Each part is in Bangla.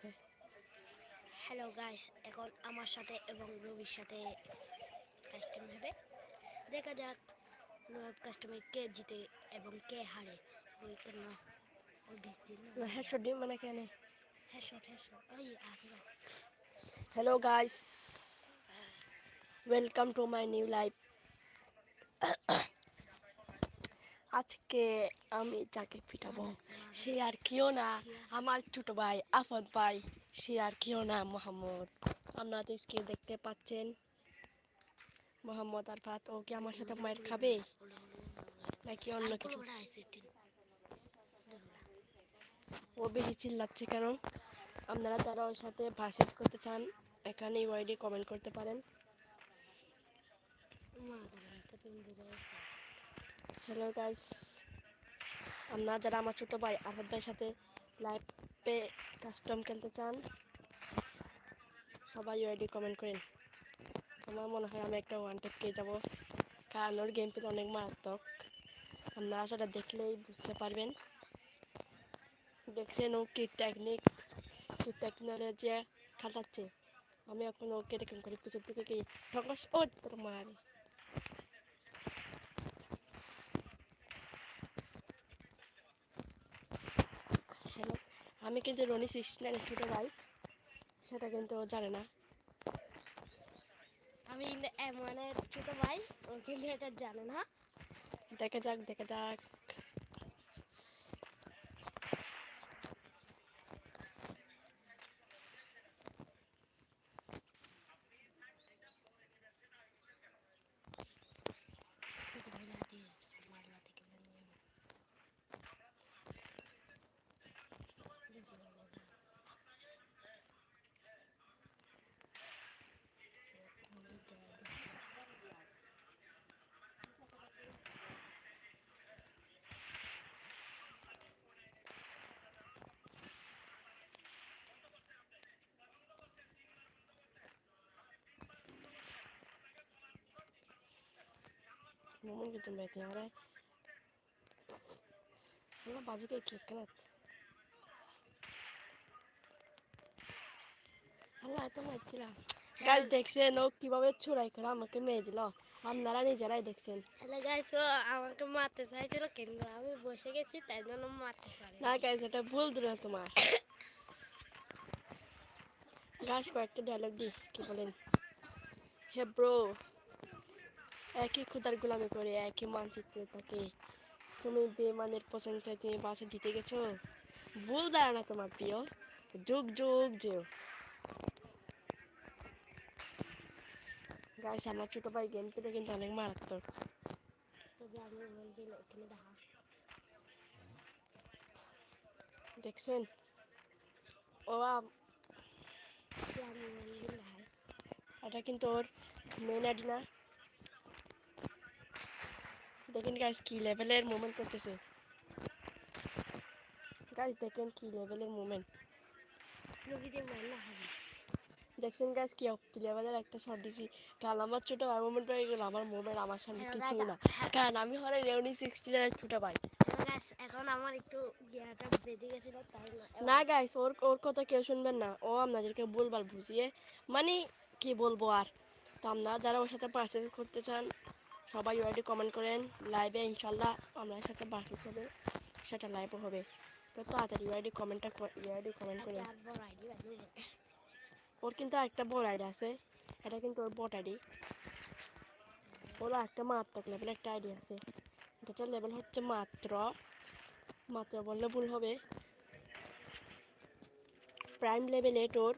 আছে। হ্যালো গাইস এখন আমার সাথে এবং রবির সাথে কাস্টম হবে। দেখা যাক কাস্টমে কে জিতে এবং কে হারে। ওই ওই হ্যাঁ সর্দি মানে কেন? হ্যাঁ শট হ্যাঁ শট ওই hello guys welcome to my new life আজকে আমি যাকে পিটাবো সে আর কেউ না। আমার ছোট ভাই আফদ ভাই সে আর কেউ না মোহাম্মদ। আপনারা তো স্ক্রিন দেখতে পাচ্ছেন। মোহাম্মদ আরফাত ও কি আমার সাথে মায়ের খাবে? নাকি অন্য কিছু? ও বেশি চিল্লাচ্ছে কেন? আপনারা তারা ওর সাথে ভার্সেস করতে চান এখানে ওয়াইডে কমেন্ট করতে পারেন মা করে তো তুমি বুঝে গেছো হ্যালো গাইস আপনারা যারা আমার ছোটো ভাই আহমদ ভাইয়ের সাথে লাইভে কাস্টম খেলতে চান। সবাই ওয়াইডি কমেন্ট করেন। আমার মনে হয় আমি একটা ওয়ান টেপ পেয়ে যাব। কারণ ওর গেম প্লে অনেক মারাত্মক। আপনারা সেটা দেখলেই বুঝতে পারবেন। দেখছেন ও কি টেকনিক কি টেকনোলজি খাটাচ্ছে। আমি এখন ওকে এরকম করে পিছন থেকে কি ঠকস ও মারে হ্যালো আমি কিন্তু রনি সিক্সটি নাইন ছোটো ভাই। সেটা কিন্তু ও জানে না। আমি এমনের ছোটো ভাই ও কিন্তু এটা জানে না। দেখা যাক দেখা যাক ছোট ভাই রাতে মারলা থেকে ভেঙে যাবে ممكن جدا بيتي على والله بعضيك الكيكات আল্লাহ তোমার ছিলাম গাছ দেখছেন ও কীভাবে ছুড়াই করে আমাকে মেয়ে দিল? আপনারা নিজেরাই দেখছেন। হ্যালো গাইস ও আমাকে মারতে চাইছিল কিন্তু আমি বসে গেছি তাই জন্য মারতে পারি না গাইস এটা ভুল দিল তোমার। গাছ কয়েকটা ডায়লগ দি কি বলেন? হে একই খুদার গোলামি করে একই মানচিত্রে থাকে তুমি বেমানের প্রশংসায় তুমি বাসে জিতে গেছো? ভুল দাঁড়া না তোমার প্রিয়। যুগ যুগ যেও গাইস আমার ছোট ভাই গেম পেলে কিন্তু অনেক মারাত্মক। দেখছেন? ও যে এটা কিন্তু ওর মেন আইডি না। দেখেন গাইস কি লেভেলের মুভমেন্ট করতেছে। গাইস দেখেন কি লেভেলের মুভমেন্ট দেখছেন গাইস কি অপ লেভেলের একটা শট দিছি। কারণ আমার ছোট ভাই মুভমেন্ট হয়ে গেল আমার মুভমেন্ট আমার সামনে কিছু না। কারণ আমি হলে রেউনি সিক্সটি ছোট ভাই। এখন আমার একটু গিয়ারটা বেঁধে গেছিল তাই না? না গাইস ওর ওর কথা কেউ শুনবেন না। ও আপনাদেরকে ভুলভাল বুঝিয়ে মানে কি বলব আর? তো আপনারা যারা ওর সাথে পার্সেস করতে চান সবাই ওয়াইডি কমেন্ট করেন লাইভে ইনশাল্লাহ আপনার সাথে পার্সেস হবে সেটা লাইভও হবে। তো তাড়াতাড়ি ওয়াইডি কমেন্টটা ওয়াইডি কমেন্ট করেন। ওর কিন্তু একটা বড় আইডি আছে, এটা কিন্তু ওর বট আইডি ওর একটা মারাত্মক লেভেল একটা আইডি আছে। যেটা লেভেল হচ্ছে মাত্র মাত্র বললে ভুল হবে। প্রাইম লেভেলে তোর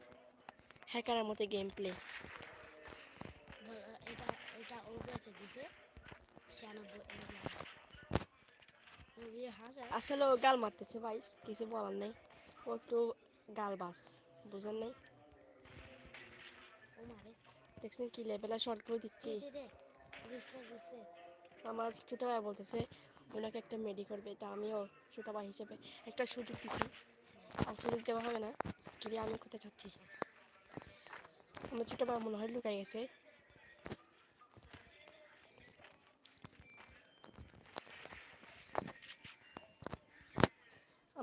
হ্যাকারের মতো গেম প্লে এটা এটা ও বেঁচে দিছে। ছিয়ানব্বই আসলে ও গাল মারতেছে ভাই কিছু বলার নেই। ও একটু গাল বাস বুঝেন নেই? দেখছেন কি লেভেলে শর্টগুলো দিচ্ছি? রে রে দিছে দিছে আমার ছোটো ভাই বলতেছে ওনাকে একটা মেডি করবে। তা আমিও ছোটো ভাই হিসেবে একটা সুযোগ দিচ্ছি আর সুযোগ দেওয়া হবে না। কিরে আমি কোথায় যাচ্ছি? আমার ছোটো ভাই মনে হয় লুকাই গেছে।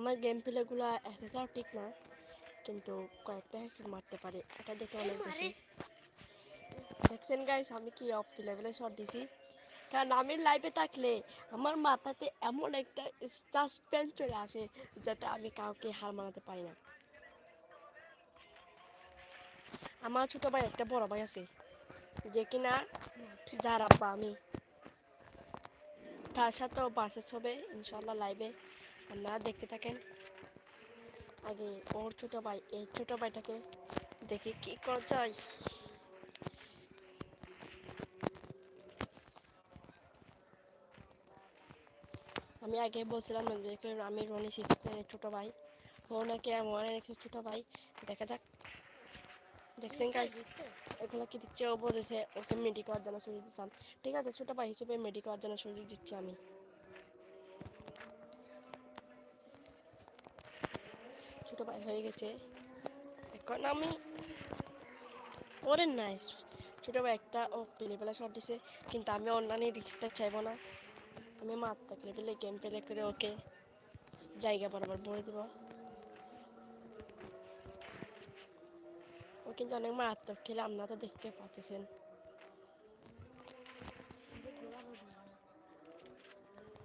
আমার গেম প্লেগুলো এতটাও ঠিক না কিন্তু কয়েকটা হেডশট মারতে পারে এটা দেখে অনেক। বেশি দেখছেন গাইস আমি কি অফ লেভেলে শট দিছি? কারণ আমি লাইভে থাকলে আমার মাথাতে এমন একটা সাসপেন্স চলে আসে যেটা আমি কাউকে হার মানাতে পারি না। আমার ছোট ভাই একটা বড় ভাই আছে যে কিনা যার আব্বা আমি। তার সাথেও পারচেস হবে ইনশাল্লাহ লাইভে আপনারা দেখতে থাকেন। আগে ওর ছোট ভাই এই ছোট ভাইটাকে দেখি কি করা যায়। আমি আগে বলছিলাম আমি রনি সিক্সটিনের ছোট ভাই? ও নাকি একটা ছোট ভাই। দেখা যাক। দেখছেন গাইস এগুলো কি দিচ্ছে? ও বলেছে ওকে মেডি করার জন্য সুযোগ দিতাম ঠিক আছে ছোট ভাই হিসেবে মেডি করার জন্য সুযোগ দিচ্ছি আমি ছোট ভাই হয়ে গেছে। এখন আমি ওরে নাই ছোট একটা ও লেভেলে শট দিছে, কিন্তু আমি অন্যান্য রিসপেক্ট চাইব না। আমি মাত্রাক লেভেলে গেম প্লে করে ওকে জায়গা বরাবর ভরে দিব। ও কিন্তু অনেক মারাত্মক খেলে আপনারা তো দেখতে পাচ্ছেন।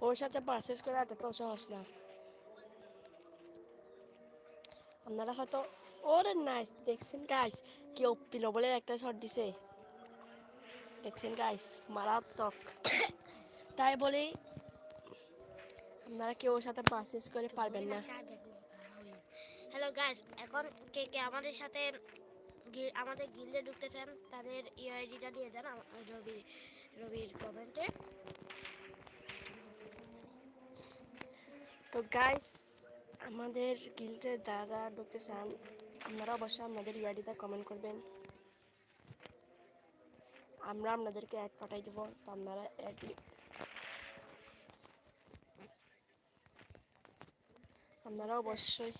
ওর সাথে পারচেস করে এতটাও সহজ না। আপনারা হয়তো ওরে নাইস দেখছেন গাইস কি অপ্পি বলে একটা শট দিছে। দেখছেন গাইস মারাত্মক। তাই বলি আপনারা কেউ ওর সাথে পারচেস করে পারবেন না। হ্যালো গাইস এখন কে কে আমাদের সাথে আমাদের গিল্ডে ঢুকতে চান তাদের ইউআইডিটা দিয়ে দেন রবি রবির কমেন্টে তো গাইস আমাদের গিল্ডে যারা ঢুকতে চান আপনারা অবশ্যই আপনাদের ইউআইডিতে কমেন্ট করবেন। আমরা আপনাদেরকে অ্যাড পাঠাই দেবো, তো আপনারা অ্যাড আপনারা অবশ্যই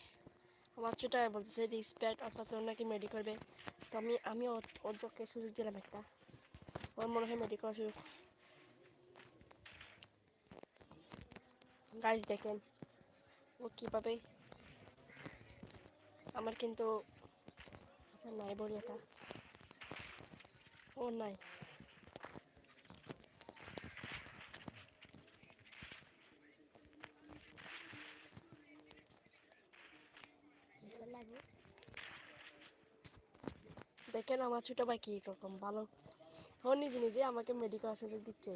আমার ছোটায় বলতেছে রিসপেক্ট অর্থাৎ ওর নাকি মেডি করবে। তো আমি আমি চোখে সুযোগ দিলাম একটা। ওর মনে হয় মেডি করার সুযোগ গাইস দেখেন। ও কীভাবে? আমার কিন্তু আচ্ছা নাই বলি এটা ও নাই। দেখেন আমার ছোট ভাই কী ভালো। ও নিজে নিজে আমাকে মেডিকেল সুযোগ দিচ্ছে।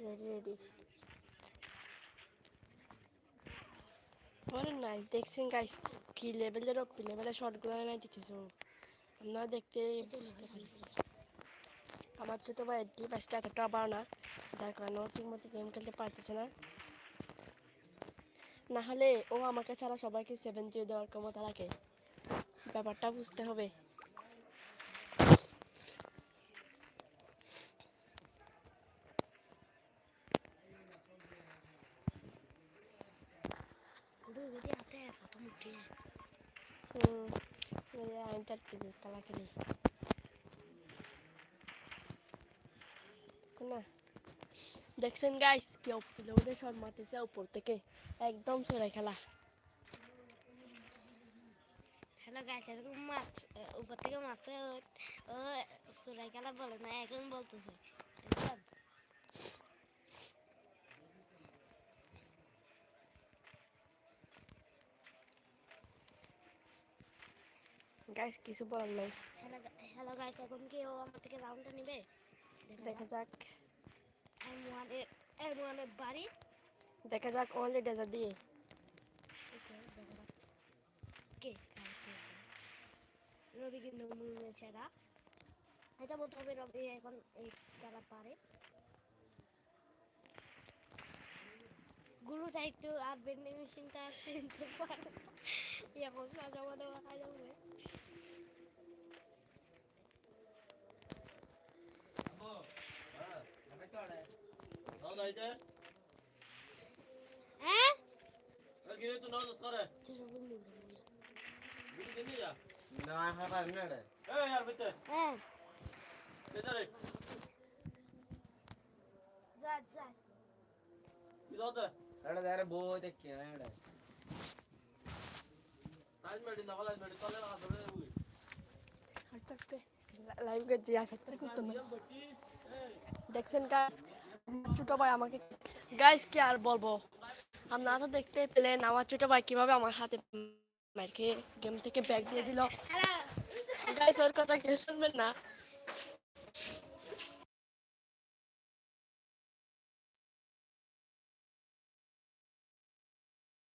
রেডি রেডি ওরে নাই দেখছেন গাইস কি লেভেলের অপি লেভেলের শর্টগুলো নাই দিতেছে ও আপনারা দেখতে বুঝতে পারবেন আমার ছোটো ভাই ডিভাইসটা এতটা বাড়ো না যার কারণে ও ঠিক মতো গেম খেলতে পারতেছে না না হলে ও আমাকে ছাড়া সবাইকে সেভেন জিরো দেওয়ার ক্ষমতা রাখে ব্যাপারটা বুঝতে হবে আইনটার কেজি তালা কেলি না দেখছেন গাইস কি অপিলে ওদের শট উপর থেকে একদম চলে খেলা হ্যালো গাইস এরকম মাছ উপর থেকে মাছে ও খেলা বলে না এখন বলতেছে গাইস কিছু বলার নাই। হ্যালো গাইস এখন কি ও আমার থেকে রাউন্ডটা নেবে? দেখা যাক। এম ওয়ানের এম ওয়ানের বাড়ি। দেখা যাক অনলি ডেজার দিয়ে। কে রবি কিন্তু মুনে ছেড়া। এটা বলতে হবে রবি এখন এই তারা পারে। গুরুটা একটু আর বেন্ডিং মেশিনটা কিনতে পারে। Ya kung saan daw daw akala mo eh. Abo, ah, nakita na. Naw na ite? Eh? Ang gini tu naw na sore. Gini gini ya? Na ha pa na de. Eh, yar bitte. Eh. Bitte re. Zat zat. Idote. Ada ada bo tekke na ada. Live করছি আর করতো না দেখছেন গাছ ছোট ভাই আমাকে গাইস কি আর বলব আপনারা তো দেখতে পেলেন আমার ছোট ভাই কীভাবে আমার হাতে মারকে গেম থেকে ব্যাগ দিয়ে দিল গাইস ওর কথা কেউ শুনবেন না